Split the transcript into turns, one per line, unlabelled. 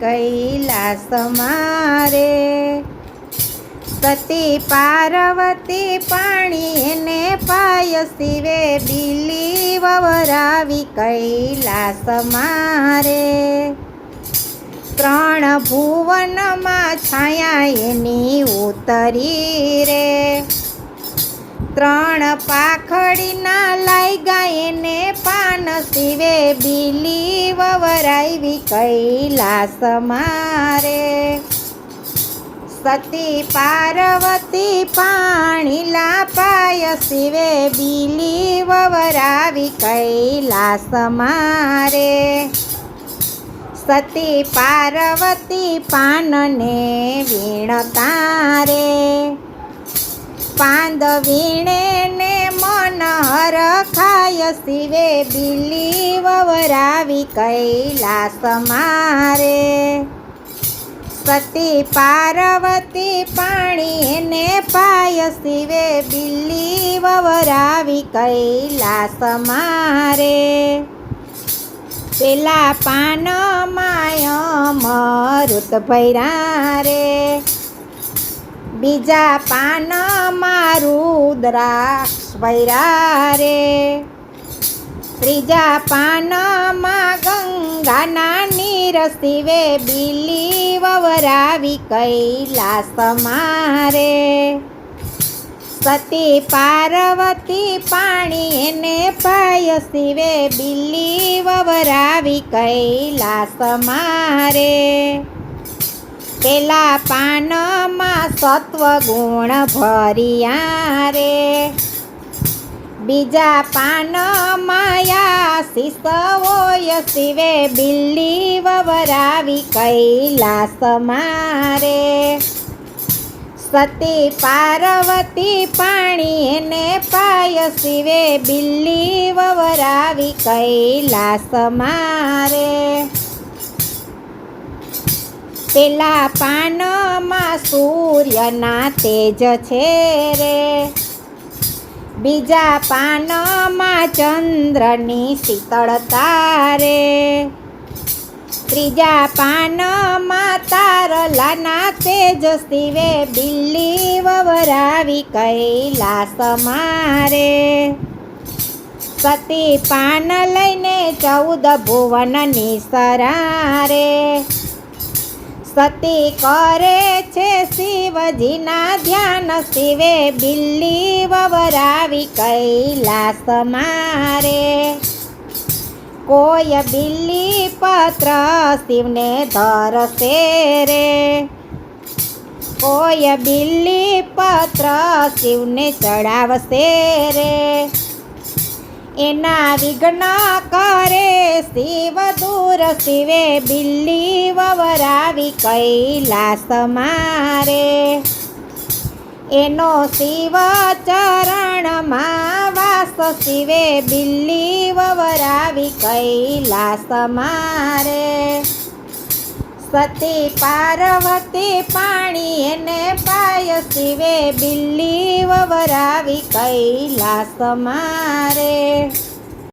કૈલાસ મારે. સતી પાર્વતી પાણી એને પાય શિવે, બિલી વવરાવી કૈલાસ મારે. ત્રણ ભુવનમાં છાયા એની ઉતરી રે. ત્રણ પાખડીના લાગ્યા એને પાન શિવે બિલી વવરાવી કૈલાસ મારે. સતી પાર્વતી પાણી લાપાય શિવે બિલી વવરાવી કૈલાસ મારે. સતી પાર્વતી પાનને વીણતા રે પાંદ વીણે ને મન હરખાય શિવે બિલી વવરાવી કૈલાસ મારે સતી પાર્વતી પાણી એને પાય શિવે બિલી વવરાવી કૈલાસ મારે પેલા પાનમાં અમૃત ભૈરા રે બીજા પાનમાં રુદ્રાક્ષ ભૈરા રે ત્રીજા પાનમાં ગંગાના નીર શિવે બિલી વવરાવી કૈલાસ મારે. સતી પાર્વતી પાણી એને પાય શિવે બિલી વવરાવી કૈલાસ મારે. પેલા પાનમાં સત્વ ગુણ ભરિયા રે. બીજા પાન માયા શિષવોય શિવે બિલ્લી વવરાવી કૈલાસ મારે સતી પાર્વતી પાણી એને પાય શિવે બિલ્લી વવરાવી કૈલાસ મારે પેલા પાનમાં સૂર્યના તેજ છે રે. બીજા પાનમાં ચંદ્રની શીતળતા રે. ત્રીજા પાનમાં તારલાના તેજ શિવે બિલ્લી વવરાવી કૈલાસ મારે. સતી પાન લઈને ચૌદ ભુવનની સરારે. સતી કરે છે શિવજીના ધ્યાન. શિવે બિલ્લી વવરાવી કૈલાસ મારે. કોઈ બિલ્લી પત્ર શિવને ધરશે રે. કોઈ બિલ્લી પત્ર શિવને ચડાવશે રે. એના વિઘ્ન કરે શિવ દૂર શિવે બિલ્લી વવરાવી કૈલાસ મારે. એનો શિવ ચરણમાં વાસ શિવે બિલ્લી વવરાવી કૈલાસ મારે. સતી પાર્વતી પાણી એને પાય શિવે બિલ્લી વવરાવી કૈલાસ મારે.